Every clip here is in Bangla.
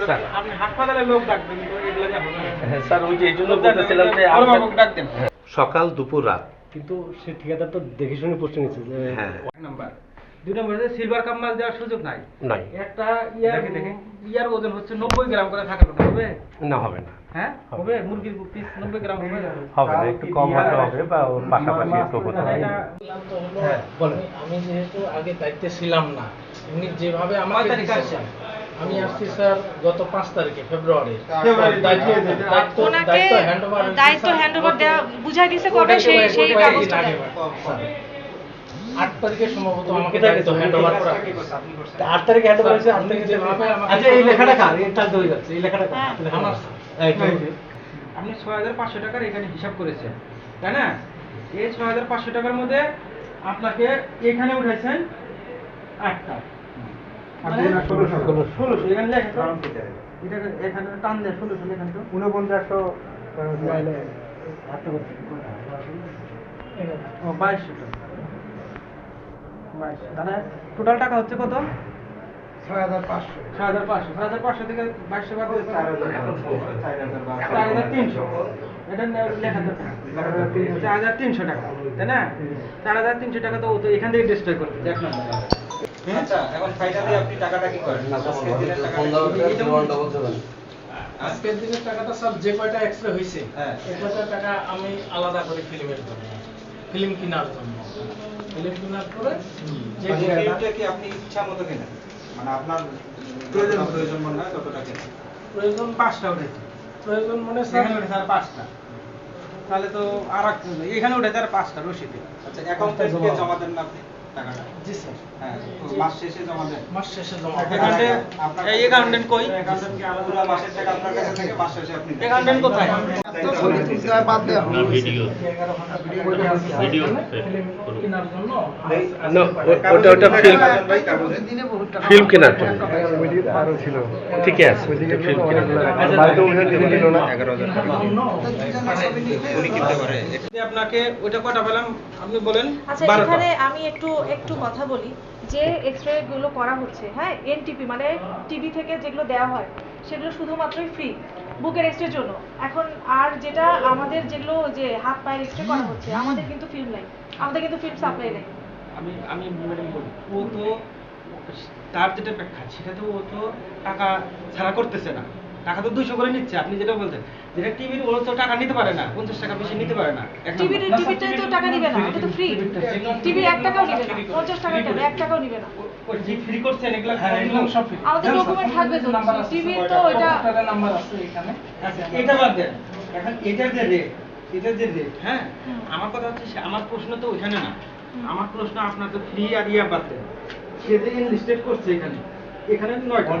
স্যার। আপনি হাসপাতালে লোক ডাকবেন তো এগুলো যা হবে না। হ্যাঁ, স্যার ওই যে এই জন্য বলতেছিলাম। সকাল দুপুর রাত কিন্তু সে ঠিকাদার তো দেখে শুনে পোস্টে নিচ্ছে হ্যাঁ নাম্বার দুই নম্বর হচ্ছে সিলভার কাপ মাছ দেওয়ার সুযোগ নাই। নাই। একটা ইয়ার দেখে, দেখে। ইয়ার ওজন হচ্ছে নব্বই গ্রাম করে থাকার কথা হবে? না হবে না। হ্যাঁ? হবে। হবে? মুরগির পিস নব্বই গ্রাম হবে? হবে না একটু কম হতে হবে বা পাশাপাশি একটু হতে হবে। এটা হ্যাঁ, বলেন। আমি যেহেতু আগে দায়িত্বে ছিলাম না উনি যেভাবে আমাকে? আমি আসছি স্যার গত পাঁচ তারিখে ফেব্রুয়ারি। ফেব্রুয়ারি, দায়িত্ব দেওয়া বুঝাই দিছে কবে সেই সেই কাগজটা। আট তারিখে সম্ভবত আমাকে কোথায় দায়িত্ব হ্যান্ড ওভার করা? আট তারিখে হ্যান্ড ওভার হয়েছে আট তারিখে যেভাবে আচ্ছা এই লেখাটা কার? এই টালতে যাচ্ছে এই লেখাটা কার? হ্যাঁ। আমার আপনি ছয় হাজার পাঁচশো টাকার এখানে হিসাব করেছেন তাই না? এই ছয় হাজার পাঁচশো টাকার মধ্যে আপনাকে এখানে উঠেছেন আটটা। ষোলোশো এখানে লেখেন এখানে টান দেয় ষোলোশো লেখেন তো? ঊনপঞ্চাশশো বাইশশো টাকা। বাইশশো তাহলে টোটাল টাকা হচ্ছে কত? ছয় হাজার পাঁচশো। ছয় হাজার পাঁচশো। ছয় হাজার পাঁচশো থেকে বাইশশো বাদ দিলে চার হাজার তিনশো এটা লেখা চার হাজার তিনশো টাকা তাই না? চার হাজার তিনশো টাকা তো ও এখান থেকে ডিস্ট্রয় করতে এক নম্বর আচ্ছা এখন ফাইনালি আপনি টাকাটা কি করেন? আজকের দিনের টাকাটা স্যার যে কয়টা এক্সরে হয়েছে হ্যাঁ। এই টাকা আমি আলাদা করে ফিল্মের জন্য ফিল্ম কেনার জন্য। ফিল্ম কেনার যে যে কি আপনি ইচ্ছা মতো কেনেন মানে আপনার প্রয়োজন প্রয়োজন মনে হয় ততটা কেনেন প্রয়োজন পাঁচটা উঠেছে প্রয়োজন মনে এখানে উঠেছে আর পাঁচটা। তাহলে তো আর এক এখানে উঠেছে আর পাঁচটা রসিদে। আচ্ছা অ্যাকাউন্টে জমা। দেন না আপনি টাকাটা? জি স্যার। হ্যাঁ মাস শেষে জমা দেন। মাস শেষে জমা। অ্যাকাউন্টে এই অ্যাকাউন্টেন্ট কই? পুরো মাসের টাকা আপনার কাছে থেকে মাস শেষে আপনি অ্যাকাউন্টেন্ট কোথায়? ভিডিও কেনার জন্য না ওটা ওটা ফিল্ম ফিল্ম কেনার জন্য। ঠিকই আছে ফিল্ম কেনার আপনাকে ওইটা কটা পেলাম? আপনি বলেন আচ্ছা এখানে আমি একটু একটু কথা বলি। যে এক্সরে গুলো করা হচ্ছে হ্যাঁ এনটিপি মানে টিভি থেকে যেগুলো দেওয়া হয় সেগুলো শুধুমাত্রই ফ্রি বুকের রেস্টের জন্য। এখন আর যেটা আমাদের যেগুলো যে হাত পায়ের এক্সরে করা হচ্ছে, আমাদের কিন্তু ফিল্ম নাই। আমাদের কিন্তু ফিল্ম সাপ্লাই নাই। আমি আমি ম্যাডাম বলি ও তো, তার যেটা ব্যাখ্যা সেটা তো ও তো টাকা ছাড়া করতেছে না। টাকা তো দুশো করে নিচ্ছে আপনি যেটা বলতেন যেটা টিভির ও তো টাকা নিতে পারে না পঞ্চাশ টাকা বেশি নিতে পারে না। টিভির। তো টাকা নিবে না ওটা তো ফ্রি টিভি এক টাকাও নিবে না পঞ্চাশ টাকা কেন এক টাকাও নিবে না। ফ্রি করছেন এগুলা হ্যাঁ সব ফ্রি আমাদের ডকুমেন্ট থাকবে তো টিভির তো এটা নাম্বার আছে এখানে? আচ্ছা, এটা বাদ দেন। এখন এটার যে রেট এটার যে রেট হ্যাঁ? আমার কথা হচ্ছে আমার প্রশ্ন তো ওইখানে না। আমার প্রশ্ন আপনার তো ফ্রি আর ইয়া বাদ দেন। সে যে ইনলিস্টেড করছে এখানে এখানে নয়টা।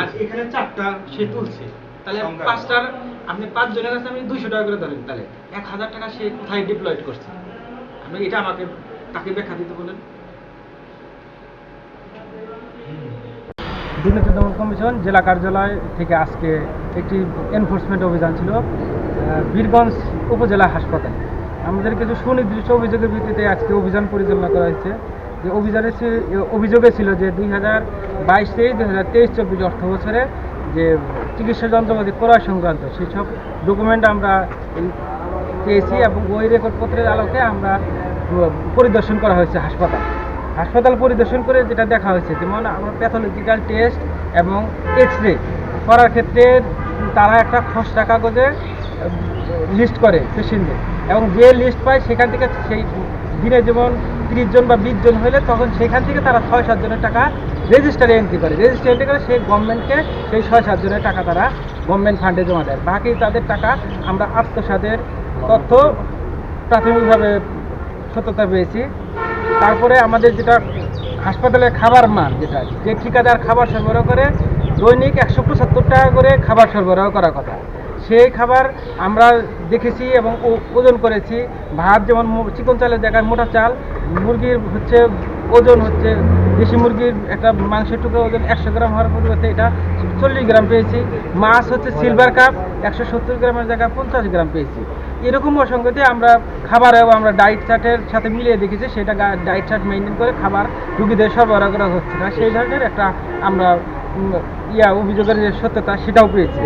আর এখানে চারটা সে তুলছে। তাহলে পাঁচটার আপনি পাঁচ জনের কাছে আমি দুশো টাকা করে ধরেন। তাহলে এক হাজার টাকা সে কোথায় ডিপ্লয়েড করছে? আপনি এটা আমাকে তাকে ব্যাখ্যা দিতে বলেন। দুর্নীতি দমন কমিশন জেলা কার্যালয় থেকে আজকে একটি এনফোর্সমেন্ট অভিযান ছিল বীরগঞ্জ উপজেলা হাসপাতাল। আমাদের কিছু সুনির্দিষ্ট অভিযোগের ভিত্তিতে আজকে অভিযান পরিচালনা করা হয়েছে যে অভিযানে অভিযোগে ছিল যে দুই হাজার বাইশ থেকে দুই হাজার তেইশ চব্বিশ অর্থ বছরে যে চিকিৎসা যন্ত্রপাতি ক্রয় সংক্রান্ত সেই সব ডকুমেন্ট আমরা পেয়েছি এবং ওই রেকর্ডপত্রের আলোকে আমরা পরিদর্শন করা হয়েছে হাসপাতাল। হাসপাতাল পরিদর্শন করে যেটা দেখা হয়েছে, যেমন আমরা প্যাথোলজিক্যাল টেস্ট এবং এক্স রে করার ক্ষেত্রে তারা একটা খসড়া কাগজে লিস্ট করে পেশেন্টদের এবং যে লিস্ট পায় সেখান থেকে সেই দিনে যেমন তিরিশ জন বা বিশ জন হলে তখন সেখান থেকে তারা ছয়, সাত জনের টাকা রেজিস্টারে এন্ট্রি করে। রেজিস্টারে এন্ট্রি করে সেই গভর্নমেন্টকে সেই ছয়, সাত জনের টাকা তারা গভর্নমেন্ট ফান্ডে জমা দেয়। বাকি তাদের টাকা আমরা আত্মসাদের তথ্য প্রাথমিকভাবে সত্যতা পেয়েছি। তারপরে আমাদের যেটা হাসপাতালের খাবার মান যেটা, যে ঠিকাদার খাবার সরবরাহ করে, দৈনিক একশো পঁচাত্তর টাকা করে খাবার সরবরাহ করার কথা। সেই খাবার আমরা দেখেছি এবং ওজন করেছি। ভাত যেমন চিকন চালের জায়গায় মোটা চাল, মুরগির হচ্ছে ওজন হচ্ছে দেশি মুরগির একটা মাংসের টুকরো ওজন একশো গ্রাম হওয়ার পরিবর্তে এটা চল্লিশ গ্রাম পেয়েছি। মাছ হচ্ছে সিলভার কাপ একশো সত্তর গ্রামের জায়গায় পঞ্চাশ গ্রাম পেয়েছি। এরকম অসঙ্গতি আমরা খাবারেও আমরা ডায়েট চার্টের সাথে মিলিয়ে দেখেছি, সেটা ডায়েট চার্ট মেনটেন করে খাবার রুগীদের সরবরাহ করা হচ্ছে না। সেই ধরনের একটা আমরা ইয়া, অভিযোগের যে সত্যতা, সেটাও পেয়েছি।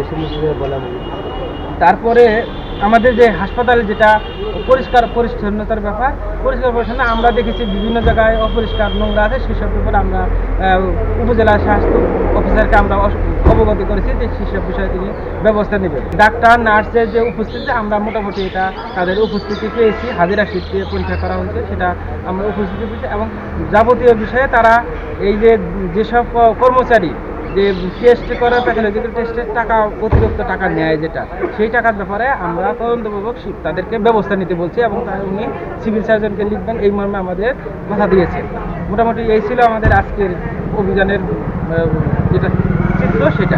তারপরে আমাদের যে হাসপাতালে যেটা, পরিষ্কার, পরিচ্ছন্নতার ব্যাপার, পরিষ্কার, পরিচ্ছন্ন, আমরা দেখেছি বিভিন্ন জায়গায় অপরিষ্কার নোংরা আছে, সেসব ব্যাপারে আমরা উপজেলা স্বাস্থ্য অফিসারকে আমরা অবগত করেছি যে সেসব বিষয়ে তিনি ব্যবস্থা নেবেন। ডাক্তার, নার্সের যে উপস্থিতি, আমরা মোটামুটি এটা তাদের উপস্থিতি পেয়েছি, হাজিরা শীত পরীক্ষা করা হয়েছে, সেটা আমরা উপস্থিতি পেয়েছি এবং যাবতীয় বিষয়ে তারা এই যে, যেসব কর্মচারী যে টেস্ট করার কিন্তু টেস্টের টাকা, অতিরিক্ত টাকা নেয় যেটা, সেই টাকার ব্যাপারে আমরা তদন্তপূর্বক তাদেরকে ব্যবস্থা নিতে বলছি এবং তার উনি সিভিল সার্জনকে লিখবেন, এই মর্মে আমাদের কথা দিয়েছে মোটামুটি এই ছিল আমাদের আজকের অভিযানের যেটা চিত্র সেটা।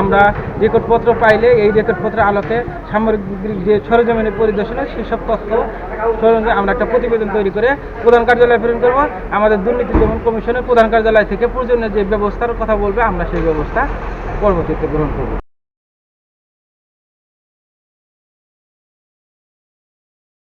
আমরা রেকর্ডপত্র পাইলে এই রেকর্ডপত্রের আলোকে সামরিক যে সরজমিনের পরিদর্শনে সেসব তথ্য আমরা একটা প্রতিবেদন তৈরি করে প্রধান কার্যালয়ে প্রেরণ করব। আমাদের দুর্নীতি দমন কমিশনের প্রধান কার্যালয় থেকে প্রয়োজনীয় যে ব্যবস্থার কথা বলবে আমরা সেই ব্যবস্থা পরবর্তীতে গ্রহণ করব।